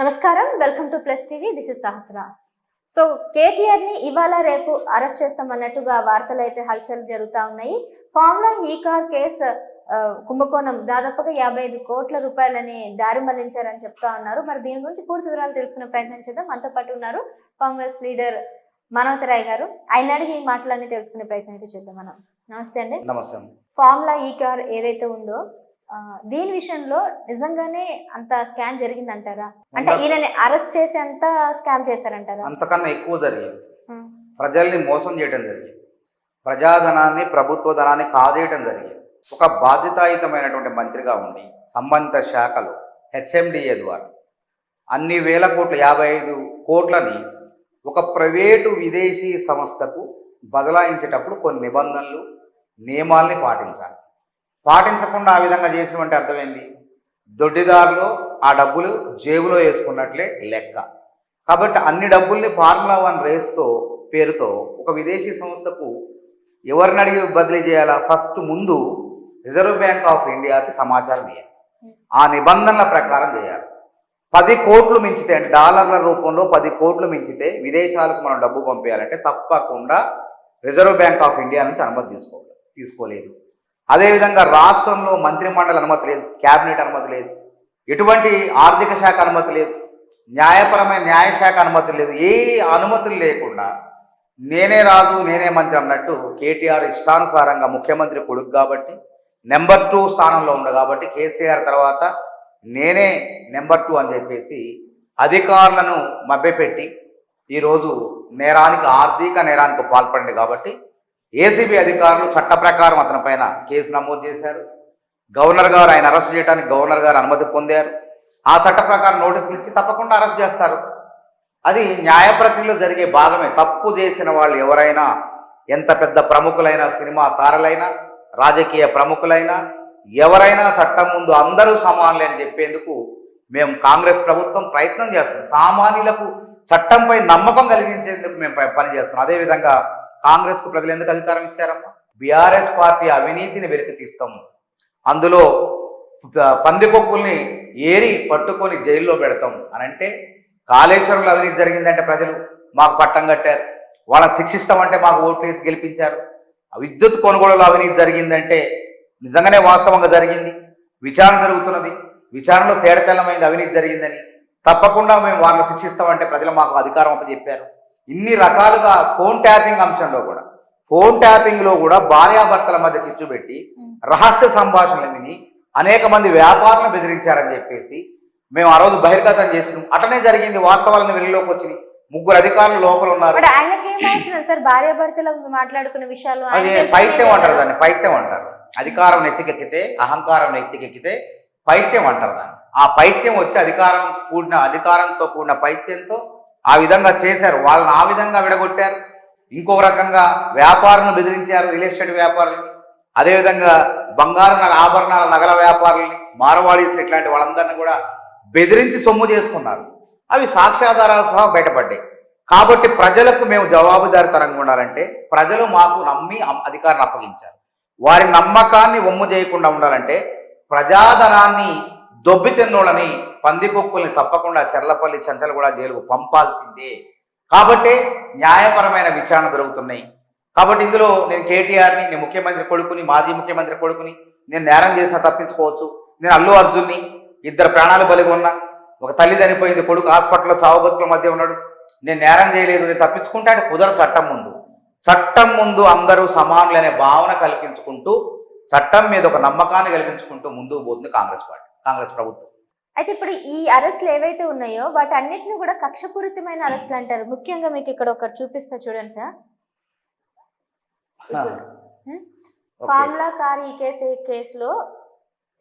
నమస్కారం. Welcome to plus TV. This is Sahasra. So కేటీఆర్ని ఇవాళ రేపు అరెస్ట్ చేస్తామన్నట్టుగా వార్తలు అయితే హల్చల్ జరుగుతా ఉన్నాయి. ఫార్ములా ఈ కార్ కేసు కుంభకోణం. దాదాపుగా యాభై ఐదు కోట్ల రూపాయలని దారి మళ్ళించారని చెప్తా ఉన్నారు. మరి దీని గురించి పూర్తి వివరాలు తెలుసుకునే ప్రయత్నం చేద్దాం. మనతో పాటు ఉన్నారు కాంగ్రెస్ లీడర్ మనోతరాయ్ గారు. ఆయన అడిగి ఈ మాటలన్నీ తెలుసుకునే ప్రయత్నం అయితే చేద్దాం మనం. నమస్తే అండి. నమస్తే. ఫార్ములా ఈ కార్ ఏదైతే ఉందో దీని విషయంలో నిజంగానే అంత స్కామ్ జరిగిందంటారా? అంటే ఉండ- ఈయనని అరెస్ట్ చేసి అంత స్కామ్ చేశారంటారా? అంతకన్నా ఎక్కువ జరిగింది. ప్రజల్ని మోసం చేయడం జరిగింది. ప్రజాధనాన్ని ప్రభుత్వ ధనాన్ని కాజేయడం జరిగింది. ఒక బాధ్యతాయుతమైనటువంటి మంత్రిగా ఉండి సంబంధిత శాఖలు హెచ్ఎండిఏ ద్వారా అన్ని వేల కోట్ల యాభై ఐదు కోట్లని ఒక ప్రైవేటు విదేశీ సంస్థకు బదలాయించేటప్పుడు కొన్ని నిబంధనలు నియమాల్ని పాటించాలి. పాటించకుండా ఆ విధంగా చేసినటువంటి అర్థమైంది. దొడ్డిదారులు ఆ డబ్బులు జేబులో వేసుకున్నట్లే లెక్క. కాబట్టి అన్ని డబ్బుల్ని ఫార్ములా వన్ రేస్తో పేరుతో ఒక విదేశీ సంస్థకు ఎవరిని అడిగి బదిలీ చేయాలా? ఫస్ట్ ముందు రిజర్వ్ బ్యాంక్ ఆఫ్ ఇండియాకి సమాచారం ఇవ్వాలి ఆ నిబంధనల ప్రకారం చేయాలి. పది కోట్లు మించితే అంటే డాలర్ల రూపంలో పది కోట్లు మించితే విదేశాలకు మనం డబ్బు పంపించాలంటే తప్పకుండా రిజర్వ్ బ్యాంక్ ఆఫ్ ఇండియా నుంచి అనుమతి తీసుకోవాలి. తీసుకోలేదు. అదేవిధంగా రాష్ట్రంలో మంత్రిమండలి అనుమతి లేదు క్యాబినెట్ అనుమతి లేదు ఎటువంటి ఆర్థిక శాఖ అనుమతి లేదు న్యాయపరమైన న్యాయశాఖ అనుమతి లేదు ఏ అనుమతులు లేకుండా నేనే రాజు నేనే మంత్రి అన్నట్టు కేటీఆర్ ఇష్టానుసారంగా ముఖ్యమంత్రి కొడుకు కాబట్టి నెంబర్ టూ స్థానంలో ఉండు కాబట్టి కేసీఆర్ తర్వాత నేనే నెంబర్ టూ అని చెప్పేసి అధికారులను మభ్యపెట్టి ఈరోజు నేరానికి ఆర్థిక నేరానికి పాల్పడింది కాబట్టి ఏసీబీ అధికారులు చట్ట ప్రకారం అతని పైన కేసు నమోదు చేశారు. గవర్నర్ గారు ఆయన అరెస్ట్ చేయడానికి గవర్నర్ గారు అనుమతి పొందారు. ఆ చట్ట ప్రకారం నోటీసులు ఇచ్చి తప్పకుండా అరెస్ట్ చేస్తారు. అది న్యాయ ప్రక్రియలో జరిగే భాగమే. తప్పు చేసిన వాళ్ళు ఎవరైనా ఎంత పెద్ద ప్రముఖులైనా సినిమా తారలైనా రాజకీయ ప్రముఖులైనా ఎవరైనా చట్టం ముందు అందరూ సమానులే అని చెప్పేందుకు మేము కాంగ్రెస్ ప్రభుత్వం ప్రయత్నం చేస్తుంది. సామాన్యులకు చట్టంపై నమ్మకం కలిగించేందుకు మేము ప- పనిచేస్తున్నాం. అదేవిధంగా కాంగ్రెస్కు ప్రజలు ఎందుకు అధికారం ఇచ్చారమ్మా? బీఆర్ఎస్ పార్టీ అవినీతిని వెలికి తీస్తాము. అందులో పందికొక్కుల్ని ఏరి పట్టుకొని జైల్లో పెడతాం అని అంటే కాళేశ్వరంలో అవినీతి జరిగిందంటే ప్రజలు మాకు పట్టం కట్టారు. వాళ్ళని శిక్షిస్తామంటే మాకు ఓట్లు వేసి గెలిపించారు. విద్యుత్ కొనుగోలులో అవినీతి జరిగిందంటే నిజంగానే వాస్తవంగా జరిగింది. విచారణ జరుగుతున్నది. విచారణలో తేడతెల్లమైంది అవినీతి జరిగిందని. తప్పకుండా మేము వాళ్ళని శిక్షిస్తామంటే ప్రజలు మాకు అధికారం అప్పచెప్పారు. ఇన్ని రకాలుగా ఫోన్ ట్యాపింగ్ అంశంలో కూడా ఫోన్ ట్యాపింగ్లో కూడా భార్యాభర్తల మధ్య చిచ్చు పెట్టి. రహస్య సంభాషణలు విని అనేక మంది వ్యాపారులను బెదిరించారని చెప్పేసి మేము ఆ రోజు బహిర్గతం చేసినాం. అటనే జరిగింది వాస్తవాలను వెలుగులోకి వచ్చినాయి. ముగ్గురు అధికారులు లోపల ఉన్నారు. సార్? మాట్లాడుకున్న విషయాలు పైత్యం అంటారు. దాన్ని పైత్యం అంటారు. అధికారం నెత్తికెక్కితే అహంకారం నెత్తికెక్కితే పైత్యం అంటారు దాన్ని. ఆ పైత్యం వచ్చి అధికారం కూడిన అధికారంతో కూడిన పైత్యంతో ఆ విధంగా చేశారు. వాళ్ళని ఆ విధంగా విడగొట్టారు. ఇంకొక రకంగా వ్యాపారులను బెదిరించారు రియల్ ఎస్టేట్ వ్యాపారుల్ని. అదేవిధంగా బంగారు ఆభరణాల నగల వ్యాపారులని మారవాడీస్ ఇట్లాంటి వాళ్ళందరినీ కూడా బెదిరించి సొమ్ము చేసుకున్నారు. అవి సాక్ష్యాధారాలు సహా బయటపడ్డాయి. కాబట్టి ప్రజలకు మేము జవాబుదారితనంగా ఉండాలంటే ప్రజలు మాకు నమ్మి అధికారాన్ని అప్పగించారు. వారి నమ్మకాన్ని ఒమ్ము చేయకుండా ఉండాలంటే ప్రజాధనాన్ని దొబ్బితిన్నోళ్ళని పందికొక్కుల్ని తప్పకుండా చెర్లపల్లి చంచలగూడ జైలుకు పంపాల్సిందే. కాబట్టి న్యాయపరమైన విచారణ జరుగుతున్నాయి. కాబట్టి ఇందులో నేను కేటీఆర్ని నేను ముఖ్యమంత్రి కొడుకుని మాజీ ముఖ్యమంత్రి కొడుకుని నేను నేరం చేసినా తప్పించుకోవచ్చు. నేను అల్లు అర్జున్ని ఇద్దరు ప్రాణాలు బలిగి ఉన్నా ఒక తల్లి చనిపోయింది కొడుకు హాస్పిటల్లో చావు బతుకుల మధ్య ఉన్నాడు. నేను నేరం చేయలేదు నేను తప్పించుకుంటాడు కుదర చట్టం ముందు. చట్టం ముందు అందరూ సమానులనే భావన కల్పించుకుంటూ చట్టం మీద ఒక నమ్మకాన్ని కల్పించుకుంటూ ముందుకు పోతుంది కాంగ్రెస్ పార్టీ కాంగ్రెస్ ప్రభుత్వం. అయితే ఇప్పుడు ఈ అరెస్ట్లు ఏవైతే ఉన్నాయో వాటి అన్నిటిని కూడా కక్షపూరితమైన అరెస్ట్లు అంటారు. ముఖ్యంగా మీకు ఇక్కడ ఒకటి చూపిస్తా చూడండి సార్. ఫార్ములా కార్ ఈ కేసు కేసులో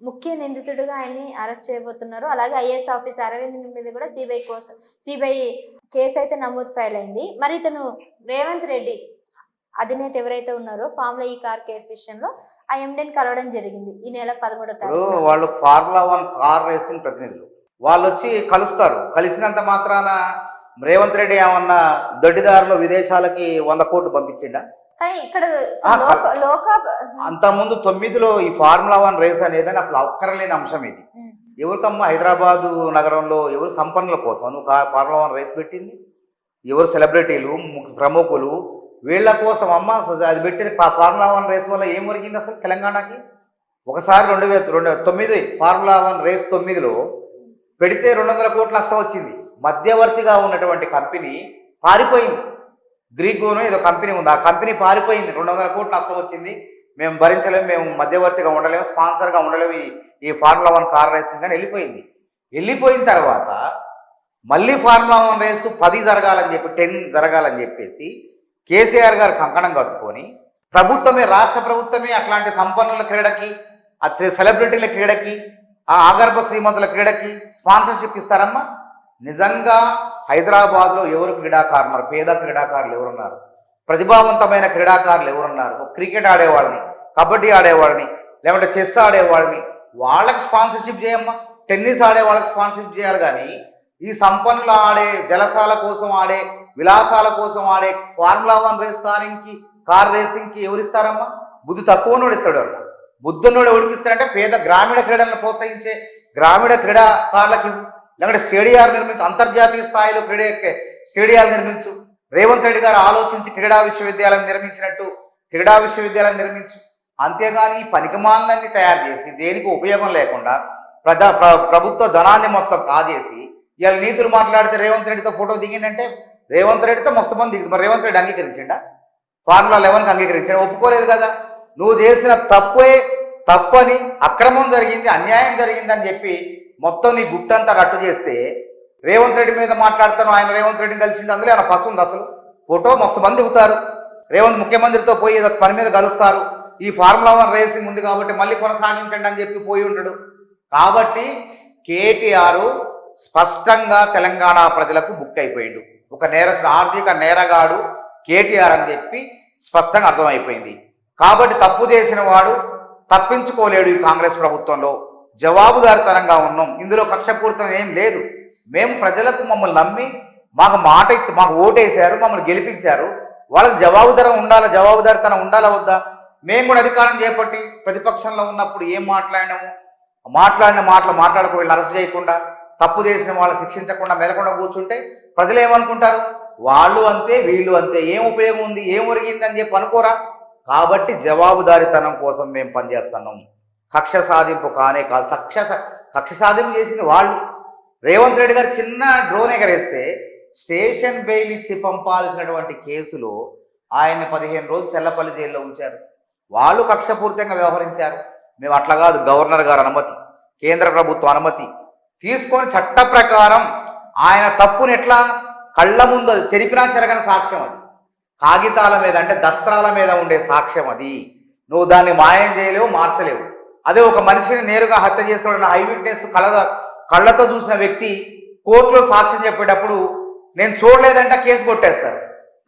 ముఖ్య నిందితుడిగా ఆయన్ని అరెస్ట్ చేయబోతున్నారు. అలాగే ఐఏఎస్ ఆఫీసర్ అరవింద్ మీద కూడా సిబిఐ కోసం సిబిఐ కేసు అయితే నమోదు ఫైల్ అయింది. మరి ఇతను రేవంత్ రెడ్డి అధినేత ఎవరైతే ఉన్నారో ఫార్ములా ఈ కార్ కేసు విషయంలో ఆ ఎండెన్ కలవడం జరిగింది ఈ నెల పదమూడో తారీఖు వాళ్ళు ఫార్ములా వన్ కార్ రేసింగ్ ప్రతినిధులు. వాళ్ళు వచ్చి కలుస్తారు. కలిసినంత మాత్రాన రేవంత్ రెడ్డి ఏమన్నా దొడ్డిదారులు విదేశాలకి వంద కోట్లు పంపించిండా? కానీ ఇక్కడ అంతకుముందు తొమ్మిదిలో ఈ ఫార్ములా వన్ రేస్ అనేది అసలు అక్కరలేని అంశం ఇది. ఎవరికమ్మా హైదరాబాదు నగరంలో ఎవరు సంపన్నుల కోసం నువ్వు కా- పార్లమెంట్ రేస్ పెట్టింది? ఎవరు సెలబ్రిటీలు ప్రముఖులు వీళ్ళ కోసం అమ్మ అది పెట్టింది ఫార్ములా వన్ రేస్ వల్ల ఏం ఒరిగింది అసలు తెలంగాణకి? ఒకసారి రెండు వేల రెండు వేల తొమ్మిది ఫార్ములా వన్ రేస్ తొమ్మిదిలో పెడితే రెండు వందల కోట్ల నష్టం వచ్చింది. మధ్యవర్తిగా ఉన్నటువంటి కంపెనీ పారిపోయింది. గ్రీకోను ఏదో కంపెనీ ఉంది. ఆ కంపెనీ పారిపోయింది. రెండు వందల కోట్ల నష్టం వచ్చింది. మేము భరించలేము మేము మధ్యవర్తిగా ఉండలేము స్పాన్సర్గా ఉండలేము ఈ ఈ ఫార్ములా వన్ కార్ రేసింగ్ అని వెళ్ళిపోయింది. వెళ్ళిపోయిన తర్వాత మళ్ళీ ఫార్ములా వన్ రేసు పది జరగాలని చెప్పి టెన్ జరగాలని చెప్పేసి కేసీఆర్ గారు కంకణం కట్టుకొని ప్రభుత్వమే రాష్ట్ర ప్రభుత్వమే అట్లాంటి సంపన్నుల క్రీడకి సెలబ్రిటీల క్రీడకి ఆ ఆగర్భ శ్రీమంతుల క్రీడకి స్పాన్సర్షిప్ ఇస్తారమ్మా. నిజంగా హైదరాబాద్లో ఎవరు క్రీడాకారున్నారు పేద క్రీడాకారులు ఎవరున్నారు? ప్రతిభావంతమైన క్రీడాకారులు ఎవరున్నారు? ఒక క్రికెట్ ఆడేవాళ్ళని కబడ్డీ ఆడేవాళ్ళని లేకుంటే చెస్ ఆడేవాళ్ళని వాళ్ళకి స్పాన్సర్షిప్ చేయమ్మా. టెన్నిస్ ఆడే వాళ్ళకి స్పాన్సర్షిప్ చేయాలి కానీ ఈ సంపన్నులు ఆడే జలసాల కోసం ఆడే విలాసాల కోసం ఆడే ఫార్ములా వన్ రేస్ కారింగ్కి కార్ రేసింగ్కి ఎవరిస్తారమ్మా బుద్ధి తక్కువ నోడిస్తాడు ఎవరు బుద్ధున్నోడు ఎవరికి పేద గ్రామీణ క్రీడలను ప్రోత్సహించే గ్రామీణ క్రీడాకారులకి లేకుంటే స్టేడియాలు నిర్మించు అంతర్జాతీయ స్థాయిలో క్రీడా స్టేడియాలు నిర్మించు. రేవంత్ రెడ్డి గారు ఆలోచించి క్రీడా విశ్వవిద్యాలయం నిర్మించినట్టు క్రీడా విశ్వవిద్యాలయం నిర్మించు. అంతేగాని ఈ పనికిమాలన్నీ తయారు చేసి దేనికి ఉపయోగం లేకుండా ప్రజా ప్రభుత్వ ధనాన్ని మొత్తం కాజేసి ఇవాళ నీతులు మాట్లాడితే రేవంత్ రెడ్డితో ఫోటో దిగిందంటే రేవంత్ రెడ్డితో మస్తు మంది దిగుతుంది మరి రేవంత్ రెడ్డి అంగీకరించిండా? ఫార్ములా లెవెన్కి అంగీకరించాడు? ఒప్పుకోలేదు కదా. నువ్వు చేసిన తప్పే తప్పని అక్రమం జరిగింది అన్యాయం జరిగింది అని చెప్పి మొత్తం నీ గుట్టంతా రట్టు చేస్తే రేవంత్ రెడ్డి మీద మాట్లాడతాను ఆయన రేవంత్ రెడ్డిని కలిసిండు అందులో ఆయన పసు ఉంది అసలు? ఫోటో మస్తు మంది దిగుతారు. రేవంత్ ముఖ్యమంత్రితో పోయి ఏదో పని మీద కలుస్తారు. ఈ ఫార్ములా వన్ రేసింగ్ ఉంది కాబట్టి మళ్ళీ కొనసాగించండి అని చెప్పి పోయి ఉంటాడు. కాబట్టి కేటీఆర్ స్పష్టంగా తెలంగాణ ప్రజలకు బుక్ అయిపోయిండు. ఒక నేర ఆర్థిక నేరగాడు కేటీఆర్ అని చెప్పి స్పష్టంగా అర్థమైపోయింది. కాబట్టి తప్పు చేసిన వాడు తప్పించుకోలేడు ఈ కాంగ్రెస్ ప్రభుత్వంలో. జవాబుదారితనంగా ఉన్నాం. ఇందులో కక్షపూరితం ఏం లేదు. మేము ప్రజలకు మమ్మల్ని నమ్మి మాకు మాట ఇచ్చి మాకు ఓటేశారు మమ్మల్ని గెలిపించారు. వాళ్ళకి జవాబుదారం ఉండాలా జవాబుదారితనం ఉండాలా వద్దా? మేము కూడా అధికారం చేపట్టి ప్రతిపక్షంలో ఉన్నప్పుడు ఏం మాట్లాడినాము? మాట్లాడిన మాటలు మాట్లాడుకో వీళ్ళు అరెస్ట్ చేయకుండా తప్పు చేసిన వాళ్ళని శిక్షించకుండా మెదకుండా కూర్చుంటే ప్రజలు ఏమనుకుంటారు? వాళ్ళు అంతే వీళ్ళు అంతే. ఏం ఉపయోగం ఉంది? ఏం ఒరిగింది అని చెప్పి అనుకోరా? కాబట్టి జవాబుదారితనం కోసం మేము పనిచేస్తున్నాం. కక్ష సాధింపు కానే కాదు. కక్ష కక్ష సాధింపు చేసింది వాళ్ళు. రేవంత్ రెడ్డి గారు చిన్న డ్రోన్ ఎగరేస్తే స్టేషన్ బెయిల్ ఇచ్చి పంపాల్సినటువంటి కేసులో ఆయన పదిహేను రోజులు చెల్లపల్లి జైల్లో ఉంచారు. వాళ్ళు కక్షపూరితంగా వ్యవహరించారు. మేము అట్లా కాదు. గవర్నర్ గారు అనుమతి. కేంద్ర ప్రభుత్వ అనుమతి. తీసుకొని చట్ట ప్రకారం ఆయన తప్పుని ఎట్లా? కళ్ళ ముందు అది చెరిపినా చెరగని సాక్ష్యం అది. కాగితాల మీద అంటే దస్త్రాల మీద ఉండే సాక్ష్యం అది. నువ్వు దాన్ని మాయం చేయలేవు మార్చలేవు. అదే ఒక మనిషిని నేరుగా హత్య చేసిన హై విట్నెస్ కళ్ళ కళ్ళతో చూసిన వ్యక్తి కోర్టులో సాక్ష్యం చెప్పేటప్పుడు నేను చూడలేదంటే కేసు కొట్టేస్తారు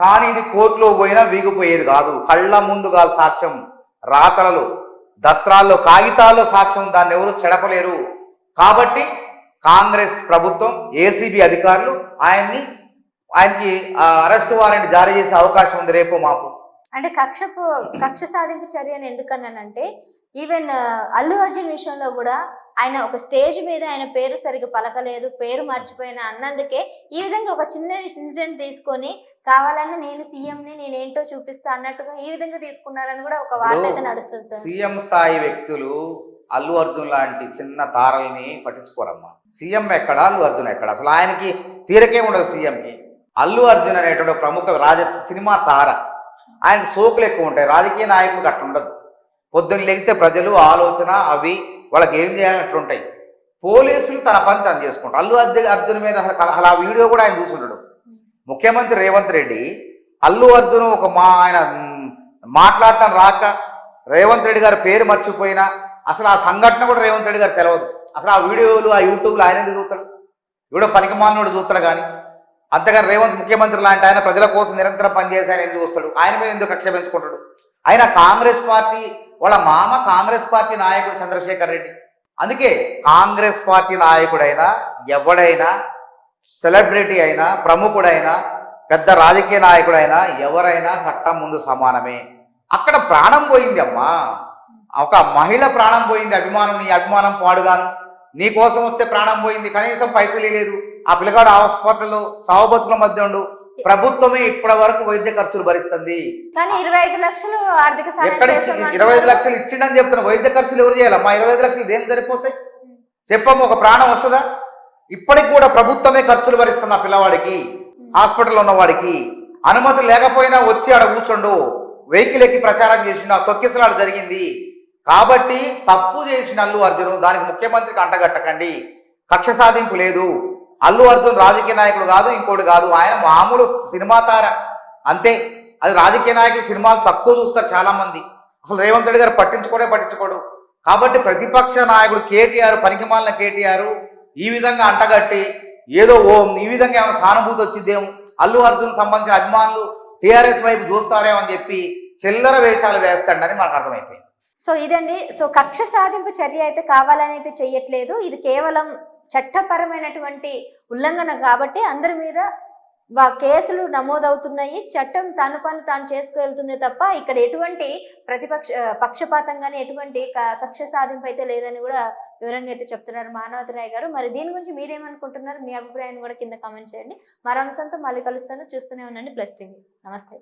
కానీ ఇది కోర్టులో పోయినా వీగిపోయేది కాదు. కళ్ళ ముందు కాదు సాక్ష్యం రాతలలో దస్త్రాల్లో కాగితాల్లో సాక్ష్యం దాన్ని ఎవరు చెడపలేరు. కాబట్టి కాంగ్రెస్ ప్రభుత్వం ఏసీబీ అధికారులు ఆయన్ని ఆయనకి అరెస్ట్ వారెంట్ జారీ చేసే అవకాశం ఉంది రేపు మాపు అంటే కక్ష కక్ష సాధింపు చర్య అని ఎందుకన్నానంటే ఈవెన్ అల్లు అర్జున్ విషయంలో కూడా ఆయన ఒక స్టేజ్ మీద ఆయన పేరు సరిగ్గా పలకలేదు పేరు మర్చిపోయిన అన్నందుకే ఈ విధంగా ఒక చిన్న ఇన్సిడెంట్ తీసుకొని కావాలన్నా నేను సీఎంని నేను ఏంటో చూపిస్తా అన్నట్టుగా ఈ విధంగా తీసుకున్నారని కూడా ఒక వార్త అయితే నడుస్తుంది సార్. సీఎం స్థాయి వ్యక్తులు అల్లు అర్జున్ లాంటి చిన్న తారల్ని పట్టించుకోరమ్మా. సీఎం ఎక్కడ? అల్లు అర్జున్ ఎక్కడ? అసలు ఆయనకి తీరకే ఉండదు సీఎంకి. అల్లు అర్జున్ అనేటువంటి ప్రముఖ రాజ సినిమా తార. ఆయన సోకులు ఎక్కువ ఉంటాయి. రాజకీయ నాయకుడికి అట్లా ఉండదు. పొద్దున్న లెగితే ప్రజలు ఆలోచన అవి వాళ్ళకి ఏం చేయాలన్నట్టు ఉంటాయి. పోలీసులు తన పని తను చేసుకుంటారు. అల్లు అర్జున్ అర్జున్ మీద అసలు ఆ వీడియో కూడా ఆయన చూసుంటాడు. ముఖ్యమంత్రి రేవంత్ రెడ్డి అల్లు అర్జున్ ఒక మా ఆయన మాట్లాడటం రాక రేవంత్ రెడ్డి గారి పేరు మర్చిపోయినా అసలు ఆ సంఘటన కూడా రేవంత్ రెడ్డి గారు తెలియదు అసలు ఆ వీడియోలు ఆ యూట్యూబ్లో ఆయన ఎందుకు చూస్తాడు ఎవడో పనికిమాలినోడు చూస్తాడు కానీ అంతేగాని రేవంత్ ముఖ్యమంత్రి లాంటి ఆయన ప్రజల కోసం నిరంతరం పనిచేసి ఆయన ఎందుకు చూస్తాడు ఆయన మీద ఎందుకు కక్ష పెంచుకుంటాడు ఆయన కాంగ్రెస్ పార్టీ వాళ్ళ మామ కాంగ్రెస్ పార్టీ నాయకుడు చంద్రశేఖర్ రెడ్డి. అందుకే కాంగ్రెస్ పార్టీ నాయకుడైనా ఎవడైనా సెలబ్రిటీ అయినా ప్రముఖుడైనా పెద్ద రాజకీయ నాయకుడైనా ఎవరైనా చట్టం ముందు సమానమే. అక్కడ ప్రాణం పోయింది అమ్మా. ఒక మహిళ ప్రాణం పోయింది అభిమానం నీ అభిమానం పాడుగాను. నీ కోసం వస్తే ప్రాణం పోయింది కనీసం పైసలు లేదు. ఆ పిల్లగాడు హాస్పిటల్లో సావు బతుకుల మధ్య ఉండు. ప్రభుత్వమే ఇప్పటి వరకు వైద్య ఖర్చులు భరిస్తుంది. కానీ ఇరవై ఐదు లక్షలు ఆర్థిక. ఇరవై ఐదు లక్షలు ఇచ్చిండని చెప్తున్నా. వైద్య ఖర్చులు ఎవరు చేయాలి? మా ఇరవై ఐదు లక్షలు దేని సరిపోతాయి? చెప్పమ్మ ఒక ప్రాణం వస్తుందా? ఇప్పటికి కూడా ప్రభుత్వమే ఖర్చులు భరిస్తుంది ఆ పిల్లవాడికి హాస్పిటల్లో ఉన్న వాడికి. అనుమతి లేకపోయినా వచ్చి ఆడ కూర్చోండు. వెహికల్ ఎక్కి ప్రచారం చేసిన తొక్కిసలాట జరిగింది. కాబట్టి తప్పు చేసిన అల్లు అర్జున్ దానికి ముఖ్యమంత్రికి అంటగట్టకండి. కక్ష సాధింపు లేదు. అల్లు అర్జున్ రాజకీయ నాయకుడు కాదు ఇంకోటి కాదు. ఆయన మామూలు సినిమా తార. అంతే. అది రాజకీయ నాయకులు సినిమాలు తక్కువ చూస్తారు చాలా మంది అసలు రేవంత్ రెడ్డి గారు పట్టించుకోడే పట్టించుకోడు. కాబట్టి ప్రతిపక్ష నాయకుడు కేటీఆర్ పనికిమాలిన కేటీఆర్ ఈ విధంగా అంటగట్టి ఏదో ఓం ఈ విధంగా ఏమైనా సానుభూతి వచ్చిద్దేమో. అల్లు అర్జున్ సంబంధించిన అభిమానులు టీఆర్ఎస్ వైపు చూస్తారేమో అని చెప్పి చిల్లర వేషాలు వేస్తాడని మనకు అర్థమైపోయింది. సో ఇదండి. సో కక్ష సాధింపు చర్య అయితే కావాలని అయితే చెయ్యట్లేదు. ఇది కేవలం చట్టపరమైనటువంటి ఉల్లంఘన కాబట్టి అందరి మీద కేసులు నమోదవుతున్నాయి. చట్టం తను పని తాను చేసుకువెళ్తుంది తప్ప ఇక్కడ ఎటువంటి ప్రతిపక్ష పక్షపాతం కానీ ఎటువంటి కక్ష సాధింపు అయితే లేదని కూడా వివరంగా అయితే చెప్తున్నారు మానవతి రాయ్ గారు. మరి దీని గురించి మీరేమనుకుంటున్నారు? మీ అభిప్రాయాన్ని కూడా కింద కామెంట్ చేయండి. మరో అంశంతో మళ్ళీ కలుస్తాను. చూస్తూనే ఉండండి. Plus TV. నమస్తే.